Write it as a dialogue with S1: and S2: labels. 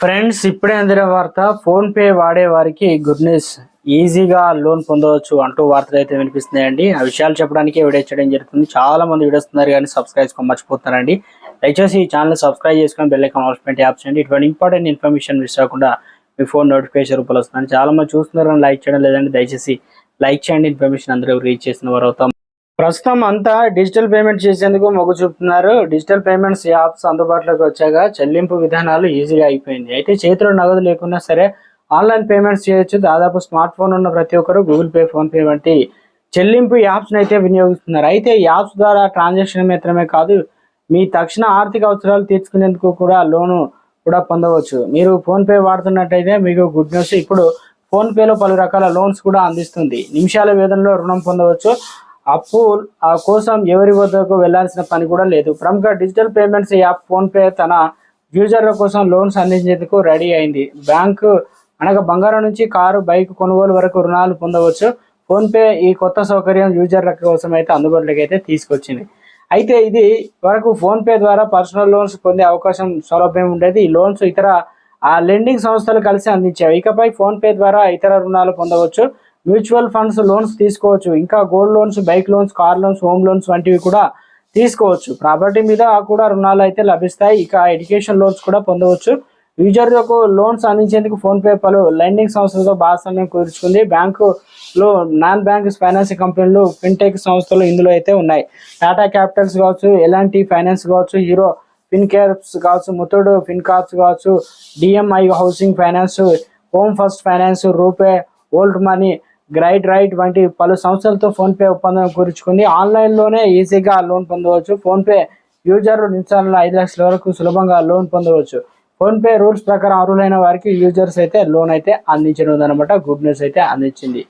S1: Friends ఇప్పుడే అందిన వార్త ఫోన్ పే వాడే వారికి గుడ్ న్యూస్. ఈజీగా లోన్ పొందవచ్చు అంటూ వార్తలు అయితే వినిపిస్తున్నాయండి. ఆ విషయాలు చెప్పడానికి వీడియో చేయడం జరుగుతుంది. చాలా మంది వీడియోస్ ఉన్నారు కానీ సబ్స్క్రైబ్ మర్చిపోతున్నారండి. దయచేసి ఈ ఛానల్ సబ్స్క్రైబ్ చేసుకొని బెల్ ఐకాన్ ఆల్స్మెంట్ యాప్ చేయండి. ఇటువంటి ఇంపార్టెంట్ ఇన్ఫర్మేషన్ మిస్ కాకుండా మీ ఫోన్ నోటిఫికేషన్ రూపంలో వస్తుంది చాలా మంది చూస్తున్నారు లైక్ చేయడం లేదండి. దయచేసి లైక్ చేయండి. ఇన్ఫర్మేషన్ అందరూ రీచ్ చేసిన వారు అవుతాం. ప్రస్తుతం అంతా డిజిటల్ పేమెంట్ చేసేందుకు మొగ్గు చూపుతున్నారు. డిజిటల్ పేమెంట్స్ యాప్స్ అందుబాటులోకి వచ్చాక చెల్లింపు విధానాలు ఈజీగా అయిపోయింది. అయితే చేతిలో నగదు లేకున్నా సరే ఆన్లైన్ పేమెంట్స్ చేయొచ్చు. దాదాపు స్మార్ట్ ఫోన్ ఉన్న ప్రతి ఒక్కరు గూగుల్ పే ఫోన్ పే వంటి చెల్లింపు యాప్స్ని అయితే వినియోగిస్తున్నారు. అయితే యాప్స్ ద్వారా ట్రాన్సాక్షన్ మాత్రమే కాదు మీ తక్షణ ఆర్థిక అవసరాలు తీర్చుకునేందుకు కూడా లోను కూడా పొందవచ్చు. మీరు ఫోన్పే వాడుతున్నట్టయితే మీకు గుడ్ న్యూస్ ఇప్పుడు ఫోన్పేలో పలు రకాల లోన్స్ కూడా అందిస్తుంది. నిమిషాల వేదంలో రుణం పొందవచ్చు. అప్పు ఆ కోసం ఎవరి వద్దకు వెళ్ళాల్సిన పని కూడా లేదు. ప్రముఖ డిజిటల్ పేమెంట్స్ యాప్ ఫోన్పే తన యూజర్ల కోసం లోన్స్ అందించేందుకు రెడీ అయింది. బ్యాంకు అనగా బంగారం నుంచి కారు బైక్ కొనుగోలు వరకు రుణాలు పొందవచ్చు. ఫోన్పే ఈ కొత్త సౌకర్యం యూజర్ల కోసం అయితే అందుబాటులోకి అయితే తీసుకొచ్చింది. అయితే ఇది వరకు ఫోన్పే ద్వారా పర్సనల్ లోన్స్ పొందే అవకాశం సౌలభ్యం ఉండేది. ఈ లోన్స్ ఇతర ఆ లెండింగ్ సంస్థలు కలిసి అందించాయి. ఇకపై ఫోన్పే ద్వారా ఇతర రుణాలు పొందవచ్చు. మ్యూచువల్ ఫండ్స్ లోన్స్ తీసుకోవచ్చు. ఇంకా gold loans bike loans car loans home loans వంటివి కూడా తీసుకోవచ్చు. ప్రాపర్టీ మీద కూడా రుణాలు అయితే లభిస్తాయి. ఇక ఎడ్యుకేషన్ లోన్స్ కూడా పొందవచ్చు. యూజర్లకు లోన్స్ అందించేందుకు ఫోన్ పే పలు లెండింగ్ సంస్థలతో భాగస్వామ్యం కుదుర్చుకుంది. బ్యాంకులో non bank financing companies fintech సంస్థలు ఇందులో అయితే ఉన్నాయి. టాటా క్యాపిటల్స్ కావచ్చు ఎలాంటి ఫైనాన్స్ కావచ్చు హీరో ఫిన్ కేర్స్ కావచ్చు ముతుడు ఫిన్ కార్డ్స్ కావచ్చు DMI housing finance home first finance RuPay old money గ్రైడ్ రైట్ వంటి పలు సంస్థలతో ఫోన్ పే ఒప్పందం కుదుర్చుకుంది. ఆన్లైన్లోనే ఈజీగా లోన్ పొందవచ్చు. ఫోన్ పే యూజర్ నిమిషాలలో ఐదు లక్షల వరకు సులభంగా లోన్ పొందవచ్చు. ఫోన్ పే రూల్స్ ప్రకారం అర్హులైన వారికి యూజర్స్ అయితే లోన్ అయితే అందించడం గుడ్ న్యూస్ అయితే అందించింది.